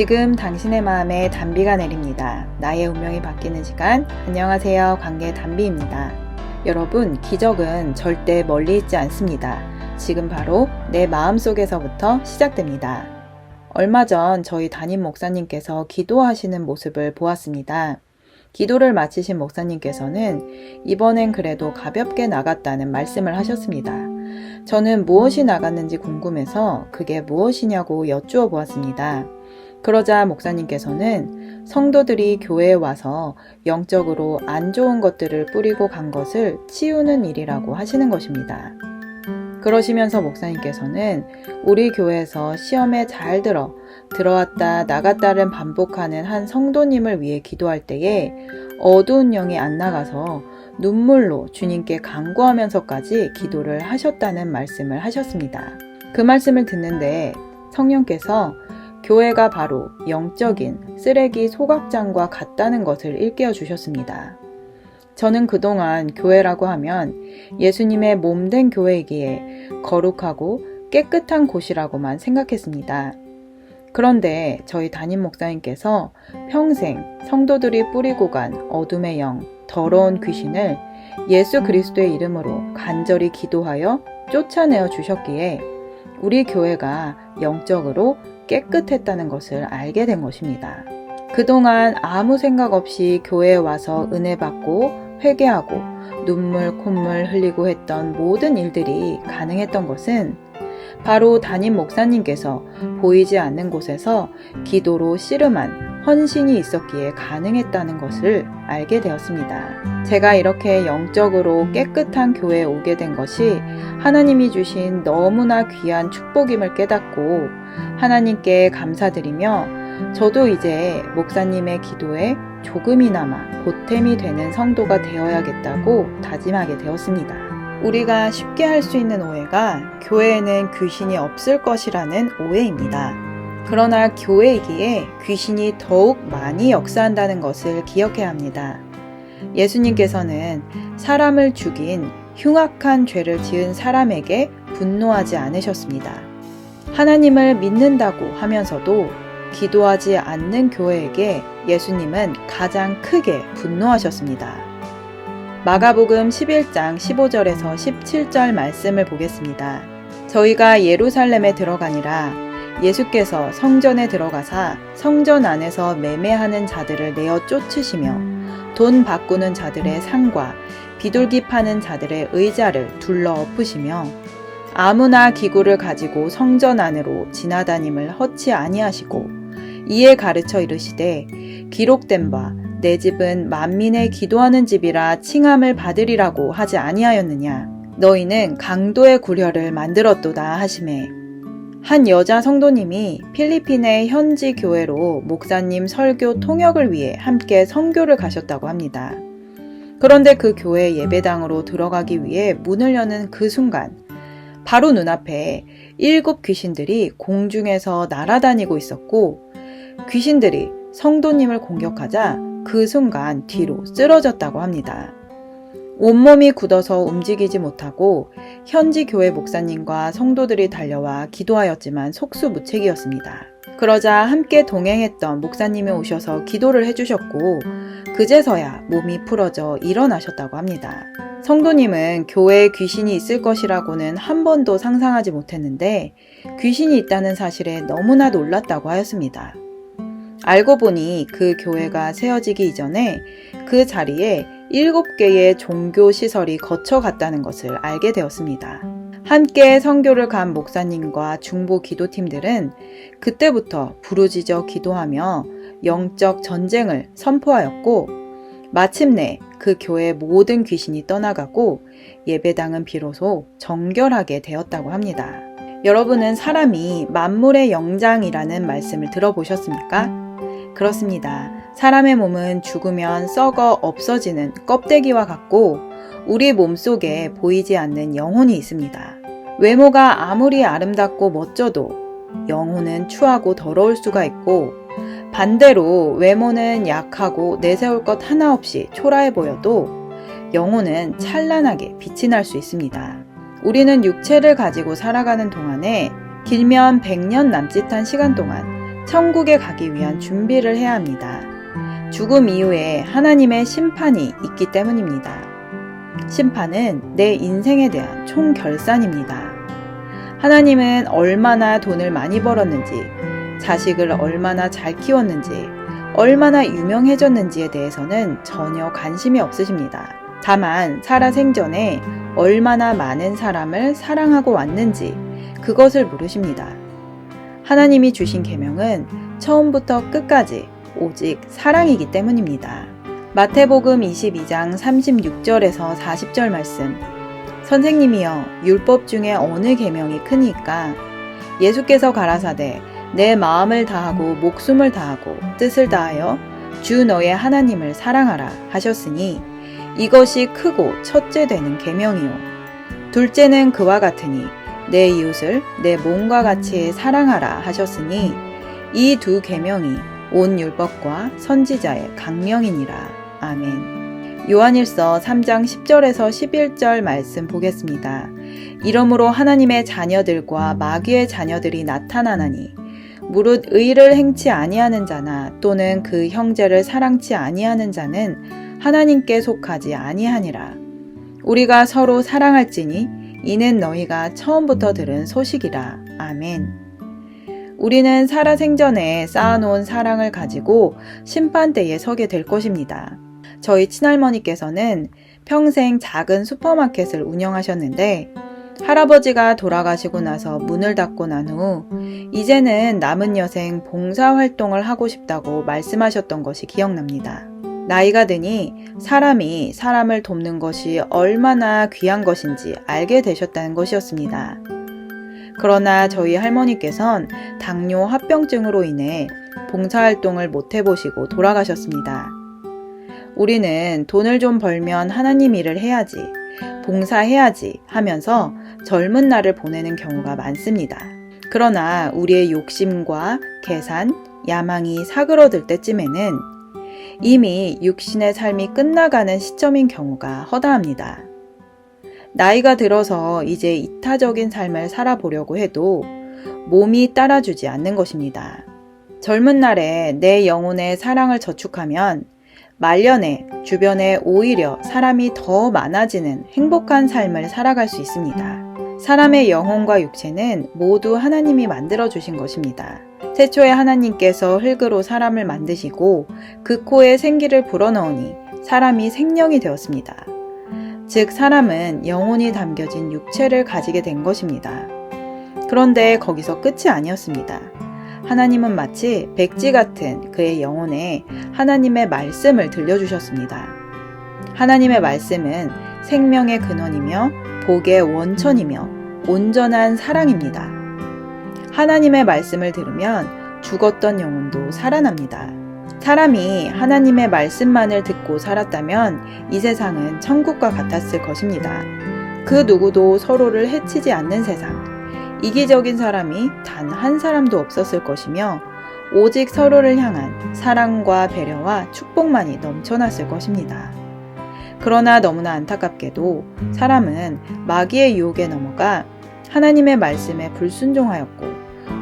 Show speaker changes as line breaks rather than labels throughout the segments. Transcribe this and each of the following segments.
지금 당신의 마음에 단비가 내립니다. 나의 운명이 바뀌는 시간. 안녕하세요. 관계 단비입니다. 여러분, 기적은 절대 멀리 있지 않습니다. 지금 바로 내 마음 속에서부터 시작됩니다. 얼마 전 저희 담임 목사님께서 기도하시는 모습을 보았습니다. 기도를 마치신 목사님께서는 이번엔 그래도 가볍게 나갔다는 말씀을 하셨습니다. 저는 무엇이 나갔는지 궁금해서 그게 무엇이냐고 여쭈어 보았습니다. 그러자 목사님께서는 성도들이 교회에 와서 영적으로 안 좋은 것들을 뿌리고 간 것을 치우는 일이라고 하시는 것입니다. 그러시면서 목사님께서는 우리 교회에서 시험에 잘 들어 들어왔다 나갔다를 반복하는 한 성도님을 위해 기도할 때에 어두운 영이 안 나가서 눈물로 주님께 간구하면서까지 기도를 하셨다는 말씀을 하셨습니다. 그 말씀을 듣는데 성령께서 교회가 바로 영적인 쓰레기 소각장과 같다는 것을 일깨워 주셨습니다. 저는 그동안 교회라고 하면 예수님의 몸된 교회이기에 거룩하고 깨끗한 곳이라고만 생각했습니다. 그런데 저희 담임 목사님께서 평생 성도들이 뿌리고 간 어둠의 영, 더러운 귀신을 예수 그리스도의 이름으로 간절히 기도하여 쫓아내어 주셨기에 우리 교회가 영적으로 깨끗했다는 것을 알게 된 것입니다. 그동안 아무 생각 없이 교회에 와서 은혜 받고 회개하고 눈물, 콧물 흘리고 했던 모든 일들이 가능했던 것은 바로 담임 목사님께서 보이지 않는 곳에서 기도로 씨름한 헌신이 있었기에 가능했다는 것을 알게 되었습니다. 제가 이렇게 영적으로 깨끗한 교회에 오게 된 것이 하나님이 주신 너무나 귀한 축복임을 깨닫고 하나님께 감사드리며 저도 이제 목사님의 기도에 조금이나마 보탬이 되는 성도가 되어야겠다고 다짐하게 되었습니다. 우리가 쉽게 할 수 있는 오해가 교회에는 귀신이 없을 것이라는 오해입니다. 그러나 교회이기에 귀신이 더욱 많이 역사한다는 것을 기억해야 합니다. 예수님께서는 사람을 죽인 흉악한 죄를 지은 사람에게 분노하지 않으셨습니다. 하나님을 믿는다고 하면서도 기도하지 않는 교회에게 예수님은 가장 크게 분노하셨습니다. 마가복음 11장 15절에서 17절 말씀을 보겠습니다. 저희가 예루살렘에 들어가니라 예수께서 성전에 들어가사 성전 안에서 매매하는 자들을 내어 쫓으시며 돈 바꾸는 자들의 상과 비둘기 파는 자들의 의자를 둘러 엎으시며 아무나 기구를 가지고 성전 안으로 지나다님을 허치 아니하시고 이에 가르쳐 이르시되 기록된 바 내 집은 만민의 기도하는 집이라 칭함을 받으리라고 하지 아니하였느냐 너희는 강도의 구려를 만들었도다 하심에 한 여자 성도님이 필리핀의 현지 교회로 목사님 설교 통역을 위해 함께 선교를 가셨다고 합니다. 그런데 그 교회 예배당으로 들어가기 위해 문을 여는 그 순간 바로 눈앞에 일곱 귀신들이 공중에서 날아다니고 있었고 귀신들이 성도님을 공격하자 그 순간 뒤로 쓰러졌다고 합니다. 온몸이 굳어서 움직이지 못하고 현지 교회 목사님과 성도들이 달려와 기도하였지만 속수무책이었습니다. 그러자 함께 동행했던 목사님이 오셔서 기도를 해주셨고 그제서야 몸이 풀어져 일어나셨다고 합니다. 성도님은 교회에 귀신이 있을 것이라고는 한 번도 상상하지 못했는데 귀신이 있다는 사실에 너무나 놀랐다고 하였습니다. 알고 보니 그 교회가 세워지기 이전에 그 자리에 일곱 개의 종교 시설이 거쳐갔다는 것을 알게 되었습니다. 함께 성교를 간 목사님과 중보 기도팀들은 그때부터 부르짖어 기도하며 영적 전쟁을 선포하였고 마침내 그 교회 모든 귀신이 떠나가고 예배당은 비로소 정결하게 되었다고 합니다. 여러분은 사람이 만물의 영장이라는 말씀을 들어보셨습니까? 그렇습니다. 사람의 몸은 죽으면 썩어 없어지는 껍데기와 같고 우리 몸 속에 보이지 않는 영혼이 있습니다. 외모가 아무리 아름답고 멋져도 영혼은 추하고 더러울 수가 있고 반대로 외모는 약하고 내세울 것 하나 없이 초라해 보여도 영혼은 찬란하게 빛이 날 수 있습니다. 우리는 육체를 가지고 살아가는 동안에 길면 100년 남짓한 시간 동안 천국에 가기 위한 준비를 해야 합니다. 죽음 이후에 하나님의 심판이 있기 때문입니다. 심판은 내 인생에 대한 총 결산입니다. 하나님은 얼마나 돈을 많이 벌었는지, 자식을 얼마나 잘 키웠는지, 얼마나 유명해졌는지에 대해서는 전혀 관심이 없으십니다. 다만 살아생전에 얼마나 많은 사람을 사랑하고 왔는지 그것을 물으십니다. 하나님이 주신 계명은 처음부터 끝까지 오직 사랑이기 때문입니다. 마태복음 22장 36절에서 40절 말씀. 선생님이여 율법 중에 어느 계명이 크니까 예수께서 가라사대 내 마음을 다하고 목숨을 다하고 뜻을 다하여 주 너의 하나님을 사랑하라 하셨으니 이것이 크고 첫째 되는 계명이요 둘째는 그와 같으니 내 이웃을 내 몸과 같이 사랑하라 하셨으니 이 두 계명이 온 율법과 선지자의 강명이니라 아멘. 요한일서 3장 10절에서 11절 말씀 보겠습니다. 이러므로 하나님의 자녀들과 마귀의 자녀들이 나타나나니 무릇 의를 행치 아니하는 자나 또는 그 형제를 사랑치 아니하는 자는 하나님께 속하지 아니하니라. 우리가 서로 사랑할지니 이는 너희가 처음부터 들은 소식이라. 아멘. 우리는 살아생전에 쌓아놓은 사랑을 가지고 심판대에 서게 될 것입니다. 저희 친할머니께서는 평생 작은 슈퍼마켓을 운영하셨는데 할아버지가 돌아가시고 나서 문을 닫고 난 후 이제는 남은 여생 봉사 활동을 하고 싶다고 말씀하셨던 것이 기억납니다. 나이가 드니 사람이 사람을 돕는 것이 얼마나 귀한 것인지 알게 되셨다는 것이었습니다. 그러나 저희 할머니께선 당뇨 합병증으로 인해 봉사활동을 못 해보시고 돌아가셨습니다. 우리는 돈을 좀 벌면 하나님 일을 해야지, 봉사해야지 하면서 젊은 날을 보내는 경우가 많습니다. 그러나 우리의 욕심과 계산, 야망이 사그러들 때쯤에는 이미 육신의 삶이 끝나가는 시점인 경우가 허다합니다. 나이가 들어서 이제 이타적인 삶을 살아보려고 해도 몸이 따라주지 않는 것입니다. 젊은 날에 내 영혼의 사랑을 저축하면 말년에 주변에 오히려 사람이 더 많아지는 행복한 삶을 살아갈 수 있습니다. 사람의 영혼과 육체는 모두 하나님이 만들어 주신 것입니다. 태초에 하나님께서 흙으로 사람을 만드시고 그 코에 생기를 불어넣으니 사람이 생명이 되었습니다. 즉, 사람은 영혼이 담겨진 육체를 가지게 된 것입니다. 그런데 거기서 끝이 아니었습니다. 하나님은 마치 백지 같은 그의 영혼에 하나님의 말씀을 들려주셨습니다. 하나님의 말씀은 생명의 근원이며 복의 원천이며 온전한 사랑입니다. 하나님의 말씀을 들으면 죽었던 영혼도 살아납니다. 사람이 하나님의 말씀만을 듣고 살았다면 이 세상은 천국과 같았을 것입니다. 그 누구도 서로를 해치지 않는 세상, 이기적인 사람이 단 한 사람도 없었을 것이며 오직 서로를 향한 사랑과 배려와 축복만이 넘쳐났을 것입니다. 그러나 너무나 안타깝게도 사람은 마귀의 유혹에 넘어가 하나님의 말씀에 불순종하였고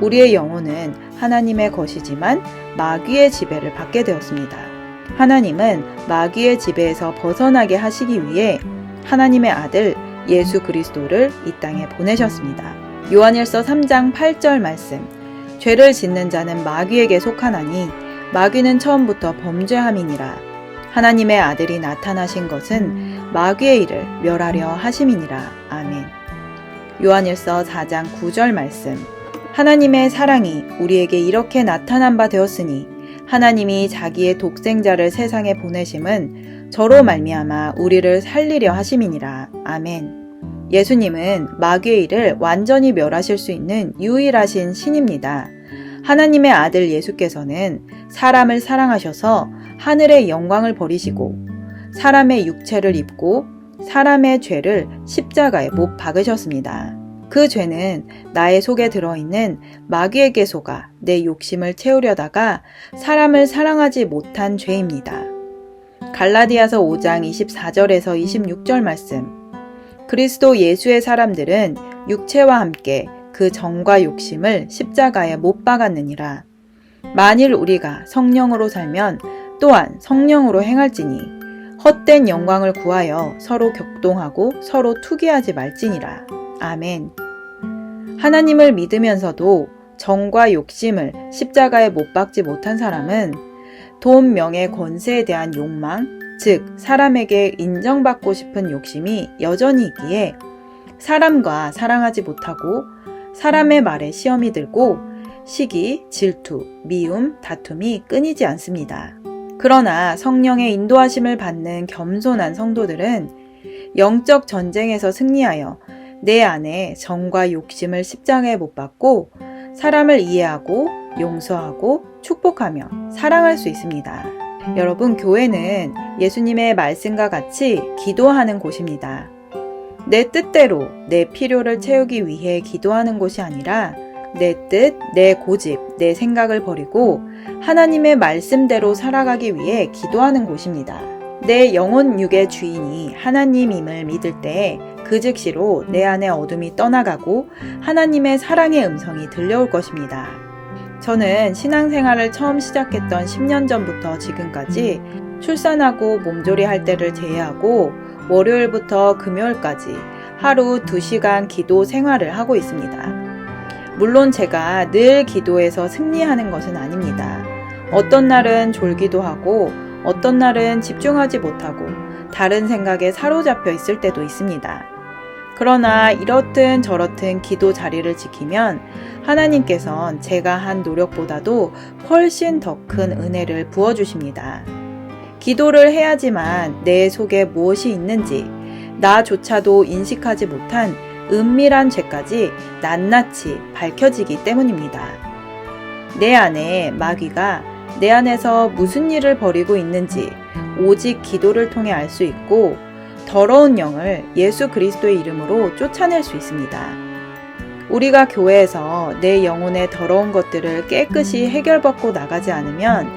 우리의 영혼은 하나님의 것이지만 마귀의 지배를 받게 되었습니다. 하나님은 마귀의 지배에서 벗어나게 하시기 위해 하나님의 아들 예수 그리스도를 이 땅에 보내셨습니다. 요한일서 3장 8절 말씀. 죄를 짓는 자는 마귀에게 속하나니 마귀는 처음부터 범죄함이니라. 하나님의 아들이 나타나신 것은 마귀의 일을 멸하려 하심이니라. 아멘. 요한일서 4장 9절 말씀. 하나님의 사랑이 우리에게 이렇게 나타난 바 되었으니 하나님이 자기의 독생자를 세상에 보내심은 저로 말미암아 우리를 살리려 하심이니라. 아멘. 예수님은 마귀의 일을 완전히 멸하실 수 있는 유일하신 신입니다. 하나님의 아들 예수께서는 사람을 사랑하셔서 하늘의 영광을 버리시고 사람의 육체를 입고 사람의 죄를 십자가에 못 박으셨습니다. 그 죄는 나의 속에 들어있는 마귀에게 속아 내 욕심을 채우려다가 사람을 사랑하지 못한 죄입니다. 갈라디아서 5장 24절에서 26절 말씀. 그리스도 예수의 사람들은 육체와 함께 그 정과 욕심을 십자가에 못 박았느니라. 만일 우리가 성령으로 살면 또한 성령으로 행할지니 헛된 영광을 구하여 서로 격동하고 서로 투기하지 말지니라. 아멘. 하나님을 믿으면서도 정과 욕심을 십자가에 못 박지 못한 사람은 돈, 명예, 권세에 대한 욕망, 즉, 사람에게 인정받고 싶은 욕심이 여전히 있기에 사람과 사랑하지 못하고 사람의 말에 시험이 들고 시기, 질투, 미움, 다툼이 끊이지 않습니다. 그러나 성령의 인도하심을 받는 겸손한 성도들은 영적 전쟁에서 승리하여 내 안에 정과 욕심을 십자가에 못 박고 사람을 이해하고 용서하고 축복하며 사랑할 수 있습니다. 여러분, 교회는 예수님의 말씀과 같이 기도하는 곳입니다. 내 뜻대로 내 필요를 채우기 위해 기도하는 곳이 아니라 내 뜻, 내 고집, 내 생각을 버리고 하나님의 말씀대로 살아가기 위해 기도하는 곳입니다. 내 영혼 육의 주인이 하나님임을 믿을 때 그 즉시로 내 안의 어둠이 떠나가고 하나님의 사랑의 음성이 들려올 것입니다. 저는 신앙생활을 처음 시작했던 10년 전부터 지금까지 출산하고 몸조리 할 때를 제외하고 월요일부터 금요일까지 하루 2시간 기도 생활을 하고 있습니다. 물론 제가 늘 기도에서 승리하는 것은 아닙니다. 어떤 날은 졸기도 하고 어떤 날은 집중하지 못하고 다른 생각에 사로잡혀 있을 때도 있습니다. 그러나 이렇든 저렇든 기도 자리를 지키면 하나님께선 제가 한 노력보다도 훨씬 더 큰 은혜를 부어주십니다. 기도를 해야지만 내 속에 무엇이 있는지 나조차도 인식하지 못한 은밀한 죄까지 낱낱이 밝혀지기 때문입니다. 내 안에 마귀가 내 안에서 무슨 일을 벌이고 있는지 오직 기도를 통해 알 수 있고 더러운 영을 예수 그리스도의 이름으로 쫓아낼 수 있습니다. 우리가 교회에서 내 영혼의 더러운 것들을 깨끗이 해결받고 나가지 않으면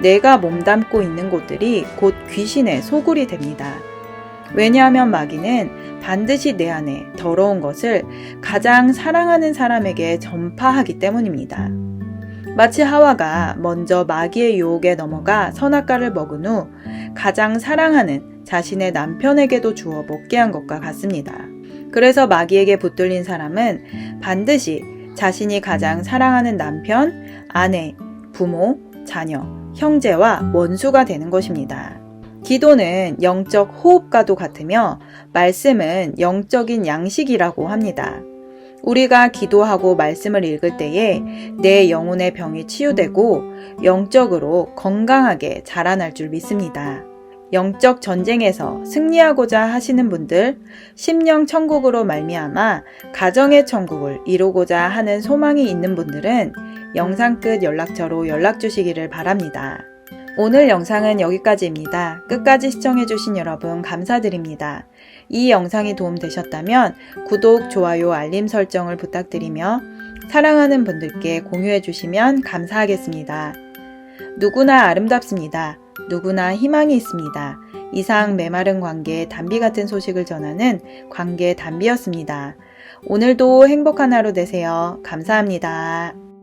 내가 몸담고 있는 곳들이 곧 귀신의 소굴이 됩니다. 왜냐하면 마귀는 반드시 내 안에 더러운 것을 가장 사랑하는 사람에게 전파하기 때문입니다. 마치 하와가 먼저 마귀의 유혹에 넘어가 선악과를 먹은 후 가장 사랑하는 자신의 남편에게도 주어 먹게 한 것과 같습니다. 그래서 마귀에게 붙들린 사람은 반드시 자신이 가장 사랑하는 남편, 아내, 부모, 자녀, 형제와 원수가 되는 것입니다. 기도는 영적 호흡과도 같으며 말씀은 영적인 양식이라고 합니다. 우리가 기도하고 말씀을 읽을 때에 내 영혼의 병이 치유되고 영적으로 건강하게 자라날 줄 믿습니다. 영적 전쟁에서 승리하고자 하시는 분들, 심령 천국으로 말미암아 가정의 천국을 이루고자 하는 소망이 있는 분들은 영상 끝 연락처로 연락 주시기를 바랍니다. 오늘 영상은 여기까지입니다. 끝까지 시청해주신 여러분 감사드립니다. 이 영상이 도움되셨다면 구독, 좋아요, 알림 설정을 부탁드리며 사랑하는 분들께 공유해주시면 감사하겠습니다. 누구나 아름답습니다. 누구나 희망이 있습니다. 이상 메마른 관계 단비 같은 소식을 전하는 관계 단비였습니다. 오늘도 행복한 하루 되세요. 감사합니다.